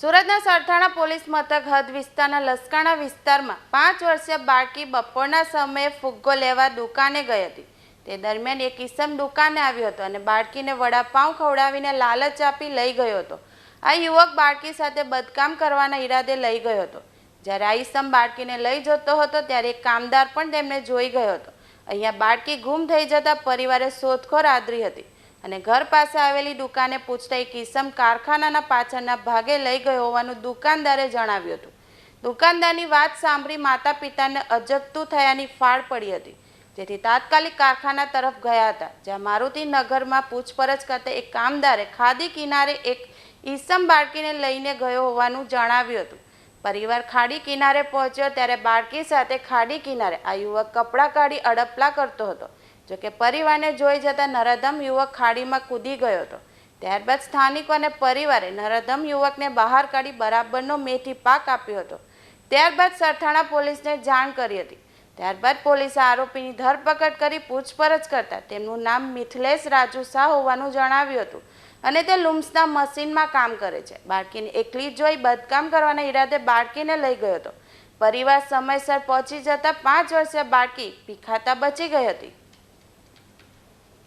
સુરતના સરથાણા પોલીસ મથક હદ વિસ્તારના લસકાણા વિસ્તારમાં પાંચ વર્ષીય બાળકી બપોરના સમયે ફુગ્ગો લેવા દુકાને ગઈ હતી. તે દરમિયાન એક ઈસમ દુકાને આવ્યો હતો અને બાળકીને વડાપાઉં ખવડાવીને લાલચ આપી લઈ ગયો હતો. આ યુવક બાળકી સાથે બદકામ કરવાના ઈરાદે લઈ ગયો હતો. જ્યારે આ ઈસમ બાળકીને લઈ જતો હતો ત્યારે એક કામદાર પણ તેમને જોઈ ગયો હતો. અહીંયા બાળકી ગુમ થઈ જતા પરિવારે શોધખોળ આદરી હતી. અને ઘર પાસે આવેલી દુકાને પૂછતા એક ઈસમ કારખાનાના પાછળના ભાગે લઈ ગયો હોવાનું દુકાનદારે જણાવ્યું હતું. દુકાનદારની વાત સાંભળી માતા પિતાને અજગતું થયાની ફાળ પડી હતી. જેથી તાત્કાલિક કારખાના તરફ ગયા હતા, જ્યાં મારુતિ નગરમાં પૂછપરછ કરતા એક કામદારે ખાદી કિનારે એક ઈસમ બાળકીને લઈને ગયો હોવાનું જણાવ્યું હતું. પરિવાર ખાડી કિનારે પહોંચ્યો, ત્યારે બાળકી સાથે ખાડી કિનારે આ યુવક કપડાં કાઢી અડપલા કરતો હતો. જોકે પરિવારને જોઈ જતા નરાધમ યુવક ખાડીમાં કૂદી ગયો હતો. ત્યારબાદ સ્થાનિકો અને પરિવારે નરાધમ યુવકને બહાર કાઢી બરાબરનો મેથી પાક આપ્યો હતો. ત્યારબાદ સરથાણા પોલીસને જાણ કરી હતી. ત્યારબાદ પોલીસે આરોપીની ધરપકડ કરી પૂછપરછ કરતા તેમનું નામ મિથલેશ રાજુ શાહ હોવાનું જણાવ્યું હતું અને તે લુમ્સના મશીનમાં કામ કરે છે. બાળકીને એકલી જોઈ બદકામ કરવાના ઈરાદે બાળકીને લઈ ગયો હતો. પરિવાર સમયસર પહોંચી જતા પાંચ વર્ષીય બાળકી ભીખાતા બચી ગઈ હતી.